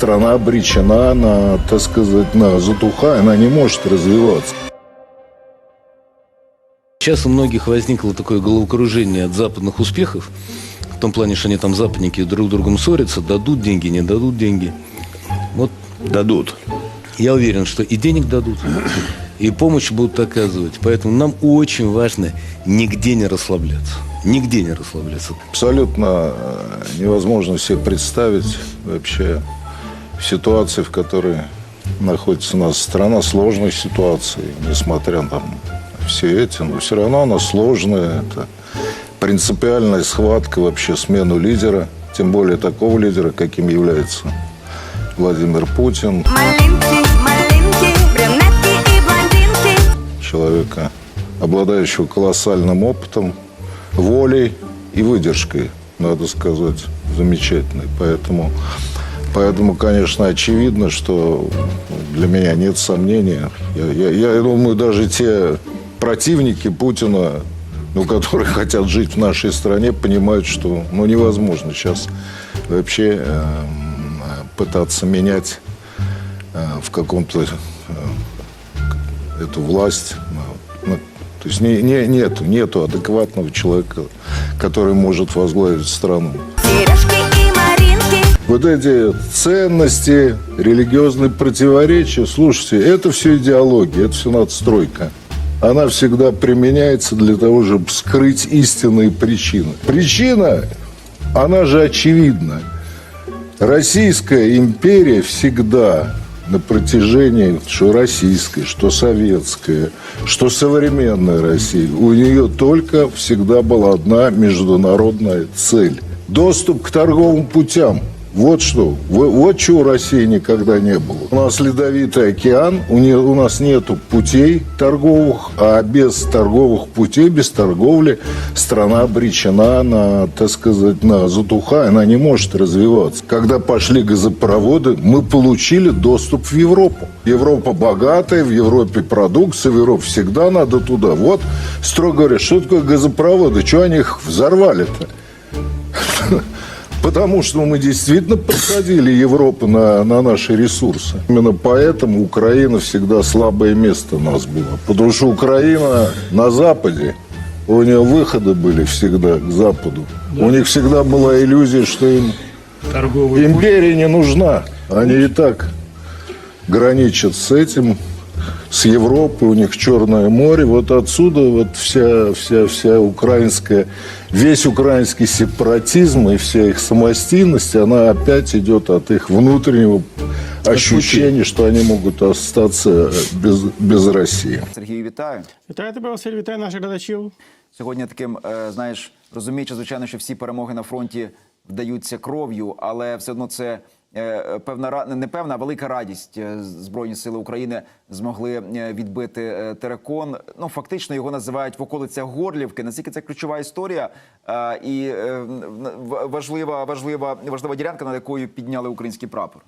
страна обречена на, так сказать, на затухание, она не может развиваться. Сейчас у многих возникло такое головокружение от западных успехов, в том плане, что они там западники друг с другом ссорятся, дадут деньги, не дадут деньги. Вот Дадут. я уверен, что и денег дадут, и помощь будут оказывать. Поэтому нам очень важно нигде не расслабляться. Нигде не расслабляться. Абсолютно э, невозможно себе представить вообще ситуации, в которой находится у нас страна, сложной ситуации, несмотря на все эти, но все равно она сложная. Это принципиальная схватка вообще смену лидера, тем более такого лидера, каким является Владимир Путин, Малинки, малинки, человека, обладающего колоссальным опытом, волей и выдержкой, надо сказать, замечательной. Поэтому, поэтому конечно, очевидно, что для меня нет сомнения. Я, я- я думаю, даже те противники Путина, ну, которые хотят жить в нашей стране, понимают, что ну, невозможно сейчас вообще эм, пытаться менять э, в каком-то э, эту власть. Ну, то есть не, не, нету, нету адекватного человека, который может возглавить страну. Сережки. Вот эти ценности, религиозные противоречия, слушайте, это все идеология, это все надстройка. Она всегда применяется для того, чтобы скрыть истинные причины. Причина, она же очевидна. Российская империя всегда на протяжении, что российской, что советская, что современная Россия, у нее только всегда была одна международная цель. Доступ к торговым путям. Вот что. Во- Вот чего России никогда не было. У нас ледовитый океан, у, не- у нас нету путей торговых, а без торговых путей, без торговли страна обречена на, так сказать, на затухание, она не может развиваться. Когда пошли газопроводы, мы получили доступ в Европу. Европа богатая, в Европе продукция, в Европе всегда надо туда. Вот, строго говоря, что такое газопроводы? Чего они их взорвали-то? Потому что мы действительно подходили Европу на, на наши ресурсы. Именно поэтому Украина всегда слабое место у нас было. Потому что Украина на Западе, у нее выходы были всегда к Западу. У них всегда была иллюзия, что им торговый путь. империя не нужна. Они и так граничат с этим, с Европой, у них Черное море. Вот отсюда вот вся, вся, вся украинская, весь украинский сепаратизм и вся их самостийность, она опять идет от их внутреннего ощущения, что они могут остаться без, без России. Сергію, вітаю. Вітаю тебе, Василь, вітаю наших глядачів. Сьогодні таким, е, знаєш, розуміючи, звичайно, що всі перемоги на фронті вдаються кров'ю, але все одно це певна ра- не певна, а велика радість. Е, Збройні сили України змогли е, відбити е, терекон. Ну фактично його називають в околицях Горлівки. Наскільки це ключова історія е, і е, важлива, важлива, важлива ділянка, над якою підняли український прапор.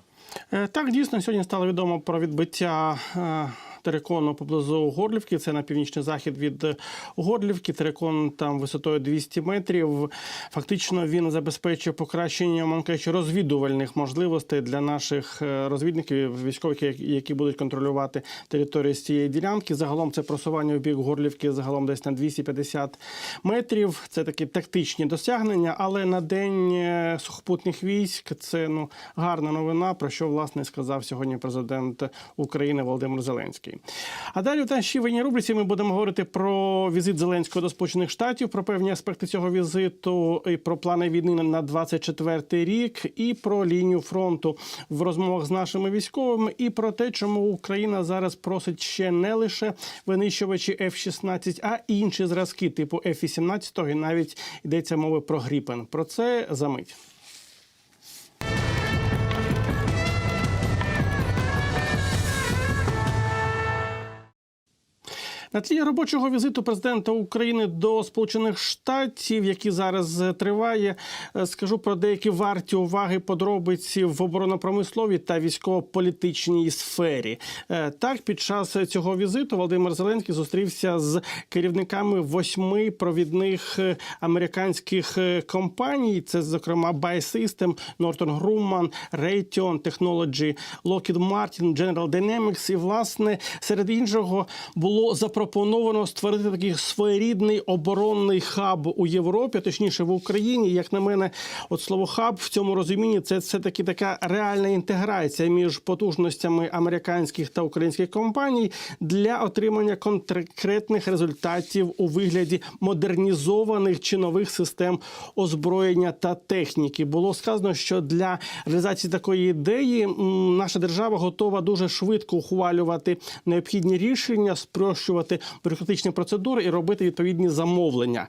Е, Так, дійсно, сьогодні стало відомо про відбиття терикону поблизу Горлівки. Це на північний захід від Горлівки. Терикон там висотою 200 метрів. Фактично він забезпечує покращення можна розвідувальних можливостей для наших е, розвідників, військових, які- які будуть контролювати територію з цієї ділянки. Загалом це просування в бік Горлівки загалом десь на 250 метрів. Це такі тактичні досягнення, але на день е, сухопутних військ це ну гарна новина, про що власне сказав сьогодні президент України Володимир Зеленський. А далі в нашій воєнній рубриці ми будемо говорити про візит Зеленського до Сполучених Штатів, про певні аспекти цього візиту, і про плани війни на 24 рік, і про лінію фронту в розмовах з нашими військовими, і про те, чому Україна зараз просить ще не лише винищувачі F-16, а інші зразки типу F-18, і навіть йдеться мова про Гріпен. Про це за мить. На тлі робочого візиту президента України до Сполучених Штатів, який зараз е, триває, е, скажу про деякі варті уваги подробиці в оборонно-промисловій та військово-політичній сфері. Е, Так, під час цього візиту Володимир Зеленський зустрівся з керівниками восьми провідних американських компаній. Це, зокрема, Biosystem, Northrop Grumman, Raytheon Technology, Lockheed Martin, General Dynamics. І, власне, серед іншого було запропоновано створити такий своєрідний оборонний хаб у Європі, точніше в Україні. Як на мене, от слово хаб в цьому розумінні це все таки така реальна інтеграція між потужностями американських та українських компаній для отримання конкретних результатів у вигляді модернізованих чи нових систем озброєння та техніки. Було сказано, що для реалізації такої ідеї наша держава готова дуже швидко ухвалювати необхідні рішення, спрощувати бюрократичні процедури і робити відповідні замовлення.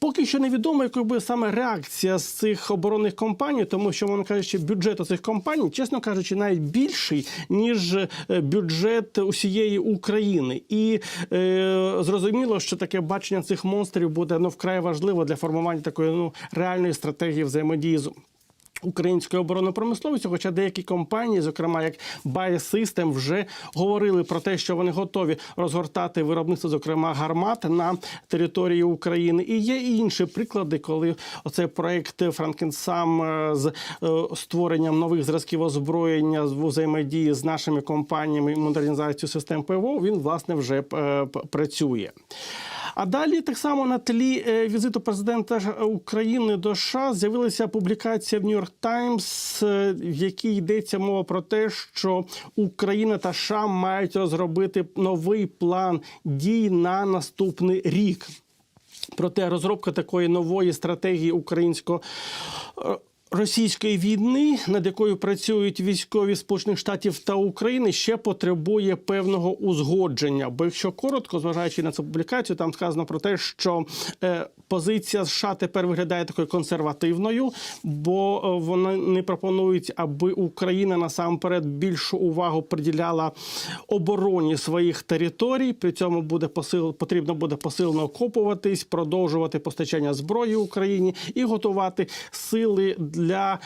Поки що невідомо, якою буде саме реакція з цих оборонних компаній, тому що каже, що бюджет цих компаній, чесно кажучи, навіть більший ніж е, бюджет усієї України, і е, зрозуміло, що таке бачення цих монстрів буде ну вкрай важливо для формування такої ну реальної стратегії взаємодії з. Української оборонної промисловості, хоча деякі компанії, зокрема як Biosystem, вже говорили про те, що вони готові розгортати виробництво, зокрема гармат на території України. І є інші приклади, коли оцей проект Франкенсам е, з е, створенням нових зразків озброєння з взаємодії з нашими компаніями і модернізацією систем ПВО, він власне вже е, працює. А далі так само на тлі е, візиту президента України до США з'явилася публікація в Нью-Йорк Таймс, е, в якій йдеться мова про те, що Україна та США мають розробити новий план дій на наступний рік. Проте розробка такої нової стратегії українсько е, Російської війни, над якою працюють військові Сполучених Штатів та України, ще потребує певного узгодження. Бо якщо коротко, зважаючи на цю публікацію, там сказано про те, що е, позиція США тепер виглядає такою консервативною, бо е, вони не пропонують, аби Україна насамперед більшу увагу приділяла обороні своїх територій. При цьому буде посил потрібно буде посилено окопуватись, продовжувати постачання зброї Україні і готувати сили для е,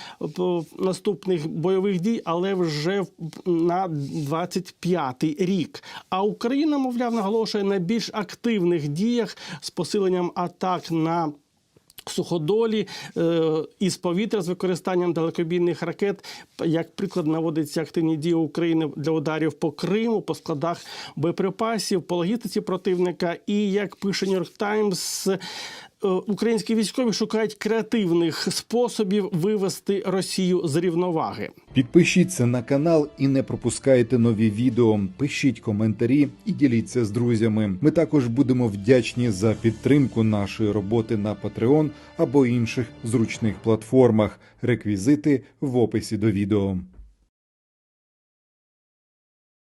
наступних бойових дій, але вже на 25-й рік. А Україна, мовляв, наголошує на більш активних діях з посиленням атак на. Суходолі е, із повітря з використанням далекобійних ракет, як приклад наводиться активні дії України для ударів по Криму, по складах боєприпасів, по логістиці противника. І як пише Нью-Йорк Таймс, українські військові шукають креативних способів вивести Росію з рівноваги. Підпишіться на канал і не пропускайте нові відео. Пишіть коментарі і діліться з друзями. Ми також будемо вдячні за підтримку нашої роботи на Patreon або інших зручних платформах. Реквізити в описі до відео.